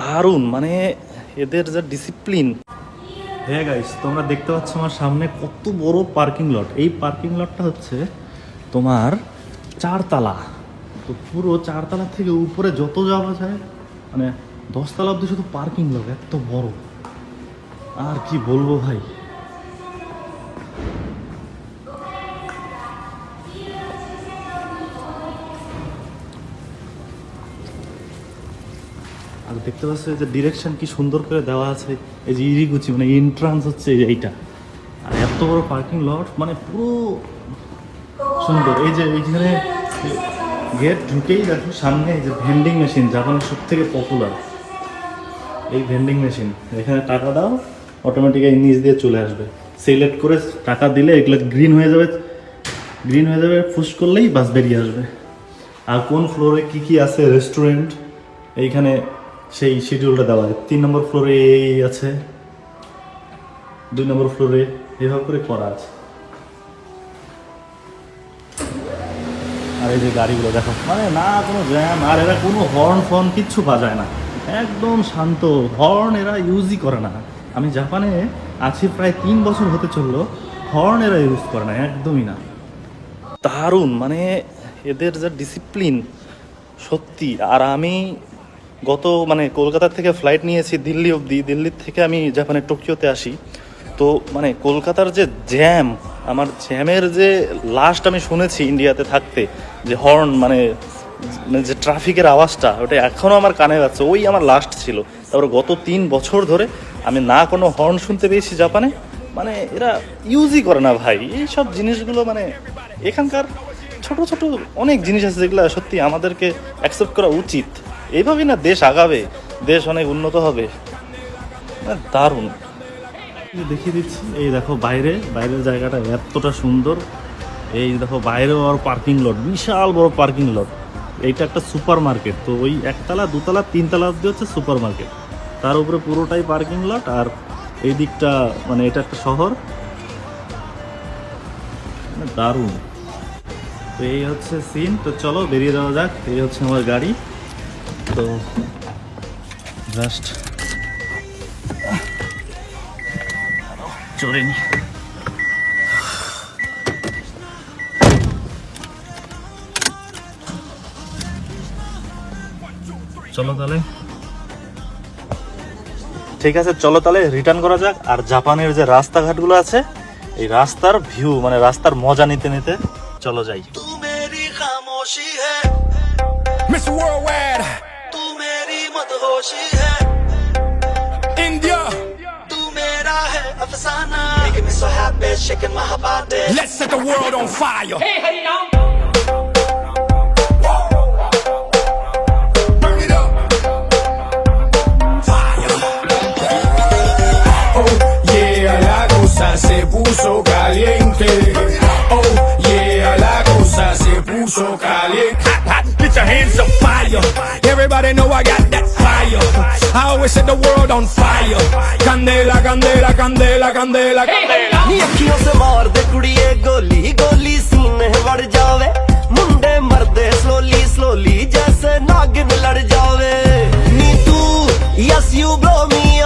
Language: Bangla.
দারুণ মানে এদের যা ডিসিপ্লিন হ্যাঁ গাইস তোমরা দেখতে পাচ্ছ আমার সামনে কত বড় পার্কিং লট এই পার্কিং লটটা হচ্ছে তোমার চারতলা। তো পুরো চারতলা থেকে উপরে যত যাওয়া যায় মানে দশতলা অব্দি শুধু পার্কিং লট এত বড়। আর কি বলব ভাই? আর দেখতে পাচ্ছ যে ডিরেকশন কি সুন্দর করে দেওয়া আছে। এই যে ইরিগুচি মানে এন্ট্রান্স হচ্ছে এইটা। আর এত বড় পার্কিং লট মানে পুরো সুন্দর। এই যে এইখানে গেট ঢুকেই দেখো সামনে এই যে ভেন্ডিং মেশিন জাপানের সব থেকে পপুলার এই ভেন্ডিং মেশিন এখানে টাকা দাও অটোমেটিক এই নিচ দিয়ে চলে আসবে। সিলেক্ট করে টাকা দিলে এগুলো গ্রিন হয়ে যাবে। গ্রিন হয়ে যাবে ফুস করলেই বাস বেরিয়ে আসবে। আর কোন ফ্লোরে কি কি আছে? রেস্টুরেন্ট এইখানে সেই শিডিউলটা দেওয়া। আছে তিন নম্বর ফ্লোরে এই আছে। দুই নম্বর ফ্লোরে এভাবে করে করা আছে। আর এই যে গাড়িগুলো দেখো মানে না কোনো জ্যাম আর এরা কোনো হর্ন ফর্ন কিচ্ছু বাজায় না। একদম শান্ত। হর্ন এরা ইউজই করে না। আমি জাপানে আছি প্রায় তিন বছর হতে চলল হর্ন এরা ইউজ করে না, একদমই না। দারুণ মানে এদের যা ডিসিপ্লিন সত্যি। আর আমি গত মানে কলকাতা থেকে ফ্লাইট নিয়েছি দিল্লি অবধি। দিল্লির থেকে আমি জাপানে টোকিওতে আসি। তো মানে কলকাতার যে জ্যাম আমার জ্যামের যে লাস্ট আমি শুনেছি ইন্ডিয়াতে থাকতে, যে হর্ন মানে মানে যে ট্রাফিকের আওয়াজটা, ওটা এখনও আমার কানে যাচ্ছে ওই আমার লাস্ট ছিল। তারপর গত তিন বছর ধরে আমি না কোনো হর্ন শুনতে পেয়েছি জাপানে। মানে এরা ইউজই করে না ভাই। এই সব জিনিসগুলো মানে এখানকার ছোট ছোট অনেক জিনিস আছে যেগুলো সত্যি আমাদেরকে অ্যাকসেপ্ট করা উচিত। এইভাবেই না দেশ আগাবে, দেশ অনেক উন্নত হবে। দারুণ। দেখিয়ে দিচ্ছি, এই দেখো বাইরে, বাইরের জায়গাটা এতটা সুন্দর। এই দেখো বাইরেও আর পার্কিং লট বিশাল বড় পার্কিং লট এইটা একটা সুপার মার্কেট তো ওই একতলা, দুতলা, তিনতলা অব্দি হচ্ছে সুপার মার্কেট তার উপরে পুরোটাই পার্কিং লট আর এই দিকটা মানে এটা একটা শহর। দারুণ। তো এই হচ্ছে সিন তো চলো বেরিয়ে যাওয়া যাক, এই হচ্ছে আমার গাড়ি। তো জাস্ট Jordan. চলো তাহলে। ঠিক আছে চলো তাহলে রিটার্ন করা যাক। আর জাপানের যে রাস্তাঘাটগুলো আছে এই রাস্তার ভিউ মানে রাস্তার মজা নিতে নিতে চলো যাই। Miss मदहोशी है India, तू मेरा है अफसाना Making me so happy, shaking my body let's set the world on fire. Burn it up. Fire. Oh, yeah, la cosa se puso caliente. Oh, yeah, la cosa se puso caliente. Hands up, fire. Everybody know I got that fire. I always set the world on fire. Candela, candela, candela, candela, candela. ਨੀ ਅੱਖੀਆਂ ਸੇ ਮਾਰ ਦੇ ਕੁੜੀਏ ਗੋਲੀ ਗੋਲੀ ਸੀਨੇ ਵੜ ਜਾਵੇ ਮੁੰਡੇ ਮਰਦੇ ਸਲੋਲੀ ਸਲੋਲੀ ਜੈਸੇ ਨਾਗਿਨ ਲੜ ਜਾਵੇ ਨੀ ਤੂੰ ਯਸ ਯੂ ਬਲੋ ਮੀ